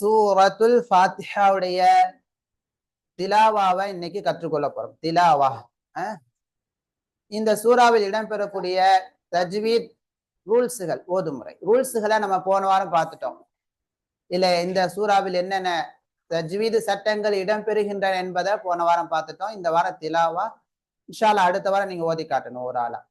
சூரத்துல் ஃபாத்திஹாவுடைய திலாவாவை இன்னைக்கு கற்றுக்கொள்ள போறோம். திலாவா. இந்த சூறாவில் இடம்பெறக்கூடிய தஜ்வீத் ரூல்ஸுகள் ஓதுமுறை. ரூல்ஸுகளை நம்ம போன வாரம் பார்த்துட்டோம். இல்ல இந்த சூறாவில் என்னென்ன தஜ்வீது சட்டங்கள் இடம்பெறுகின்றன என்பதை போன வாரம் பார்த்துட்டோம். இந்த வாரம் திலாவா. இன்ஷால்லா அடுத்த வாரம் நீங்க ஓதி காட்டணும் ஒரு ஆளா.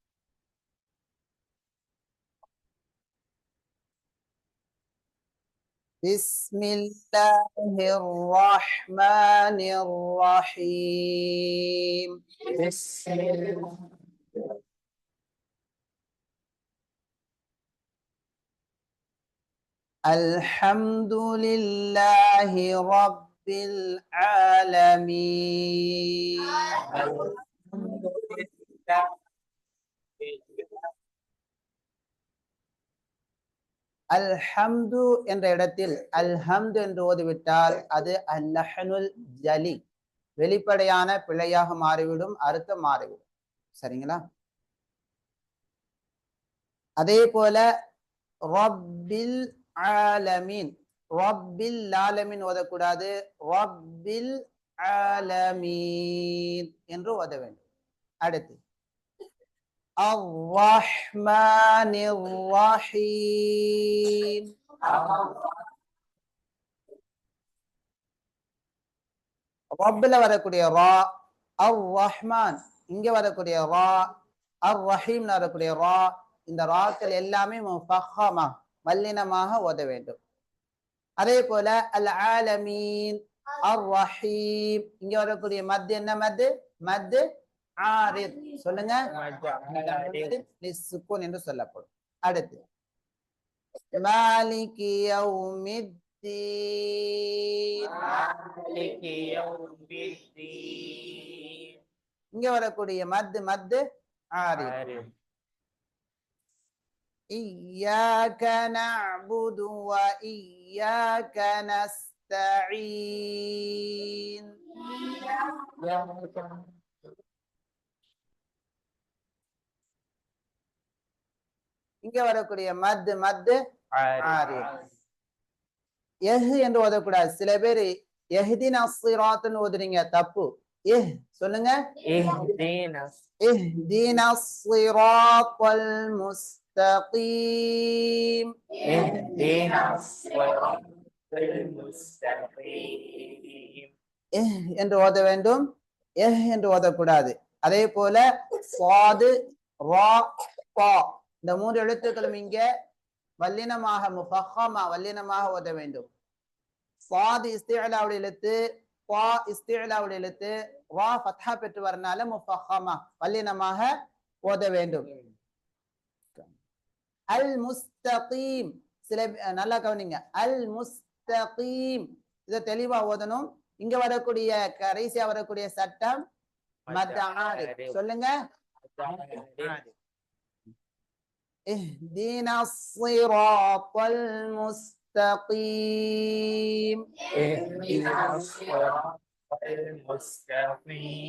بسم الله الرحمن الرحيم. بسم الله الحمد لله رب العالمين. அல்ஹம்து என்ற இடத்தில் அல்ஹம்து என்று ஓதிவிட்டால் அது அல்லஹனுல் ஜலி வெளிப்படையான பிழையாக மாறிவிடும் அர்த்தம் மாறிவிடும். சரிங்களா? அதே போல ரப்பில் ஆலமீன் ரப்பில் ஆலமீன் ஓதக்கூடாது. ரப்பில் ஆலமீன் என்று ஓத வேண்டும். அடுத்து الرحمن الرحيم ரப்பில் வரக்கூடிய ரா அர் ரஹ்மான் இங்க வரக்கூடிய ரா அர் ரஹீம்னு வரக்கூடிய ரா இந்த ராக்கள் எல்லாமே முஃபஹமா மல்லினமாக ஓத வேண்டும் அதே போல அல் ஆலமீன் அர் ரஹீம் இங்க வரக்கூடிய மத் என்ன மத் மத் ஆரித் சொல்லுங்க லிஸ்ஸுக்கூன் என்று சொல்லப்படும் அடுத்து மாலிகி யௌமித்தீன் مالك يوم الدين இங்க வரக்கூடிய மத் மத் ஆரித் عارف إياك نعبد وإياك نستعين இங்க வரக்கூடிய மத் மத் எஹ் என்று ஓதக்கூடாது. சில பேர் எஹ்தின் அஸ்ராத்துன்னு ஓதுறீங்க தப்பு. இஹ் சொல்லுங்க. இஹ்தின அஸ்ராத்தல் முஸ்தகீம். இஹ்தின அஸ்ராத்தல் முஸ்தகீம் இஹ் என்று ஓத வேண்டும். எஹ் என்று ஓதக்கூடாது. அதே போல சாது ரா பா. இந்த மூன்று எழுத்துக்களும் இங்க வல்லினமாக முஃபஹமா வல்லினமாக ஓத வேண்டும். சாது இஸ்திலாவுடைய எழுத்து பா இஸ்திலாவுடைய எழுத்து ரா ஃபத்ஹா பெற்று வரனால முஃபஹமா வல்லினமாக ஓத வேண்டும். அல் முஸ்தகீம் சில நல்லா கவனிங்க. அல் முஸ்தகீம் இதை தெளிவா ஓதணும். இங்க வரக்கூடிய கடைசியா வரக்கூடிய சட்டம். சொல்லுங்க. اهدنا الصراط المستقيم اهدنا الصراط المستقيم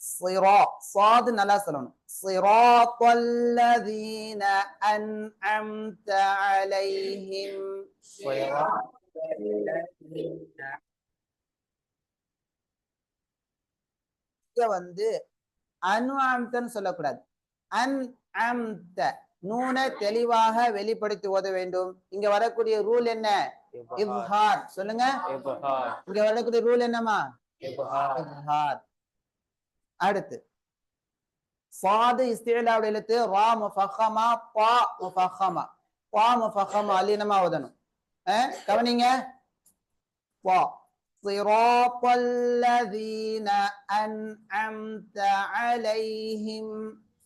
صراط صاد நல்லா சொல்லணும் صراط الذين أنعمت عليهم صراط الذين இங்க வந்து அன்அம்தன்னு சொல்லக்கூடாது அன் அம்த நூனை தெளிவாக வெளிப்படுத்தி ஓத வேண்டும் இங்க வரக்கூடிய ரூல் என்ன இவ்ஹார் சொல்லுங்க إبهار இங்க வரக்கூடிய ரூல் என்னமா إبهار இவ்ஹார் அடுத்து சாது இஸ்திலாவுடைய எழுத்து ரா முஃபஹமா பா முஃபஹமா பா முஃபஹமா அலினமா ஓதணும் அஹ், கவனிங்க பா صراط الذين أنعمت عليهم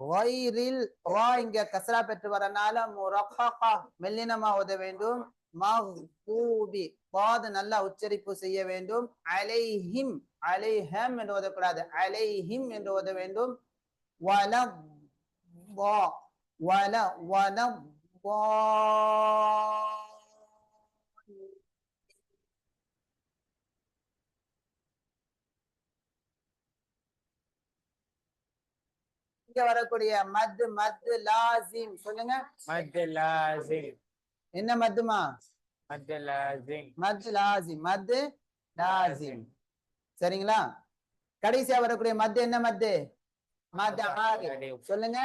ஒயிரில் வா இங்க கசரா பெற்று வரனால முரஹா மெல்லினமா உத வேண்டும். மஹூபி பாது நல்லா உச்சரிப்பு செய்ய வேண்டும். அலைஹிம் அலைஹம் என்று ஓதக்கூடாது. அலைஹிம் என்று ஓத வேண்டும். வல வா வல வன வா. இங்க வரக்கூடிய மது மத் லாசிம். சொல்லுங்க. மத் லாசிம். என்ன மத்துமா? மத் லாசிம். மத் லாசிம் மத் லாசிம். சரிங்களா? கடைசியா வரக்கூடிய மது என்ன மது மது ஆரி. சொல்லுங்க.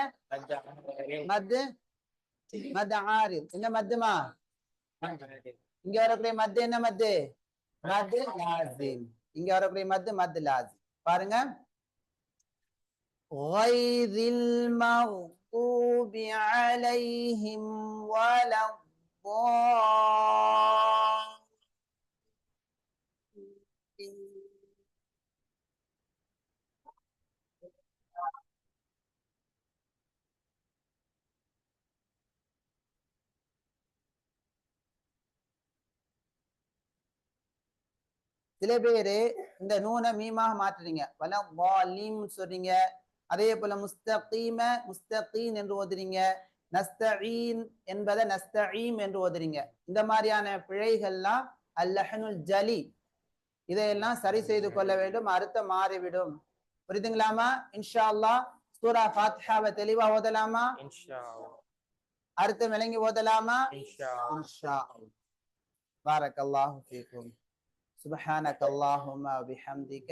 மது மது ஆரி. என்ன மதுமா இங்க வரக்கூடிய மது என்ன மது மது லாசிம். இங்க வரக்கூடிய மது மது லாசிம். பாருங்க. غير المغضوب عليهم ولا الضالين சில பேரு இந்த நூனை மீமாக மாற்றுறீங்க வல வாலிம் சொல்றீங்க அதே போல முஸ்தகீம முஸ்தகீன் என்று ஓதுறீங்க. நஸ்தீன் என்பதை நஸ்தீம் என்று ஓதுறீங்க. இந்த மாதிரியான பிழைகள்லாம் அல்லஹனுல் ஜலி. இதையெல்லாம் சரி செய்து கொள்ள வேண்டும். அர்த்தம் மாறிவிடும். புரியுதுங்களாமா இன்ஷா அல்லா சூரா ஃபாத்திஹாவை தெளிவா ஓதலாமா? அர்த்தம் விளங்கி ஓதலாமா? இன்ஷா பாரக் அல்லாஹு. சுபஹானக் அல்லாஹுமா பிஹம்திக.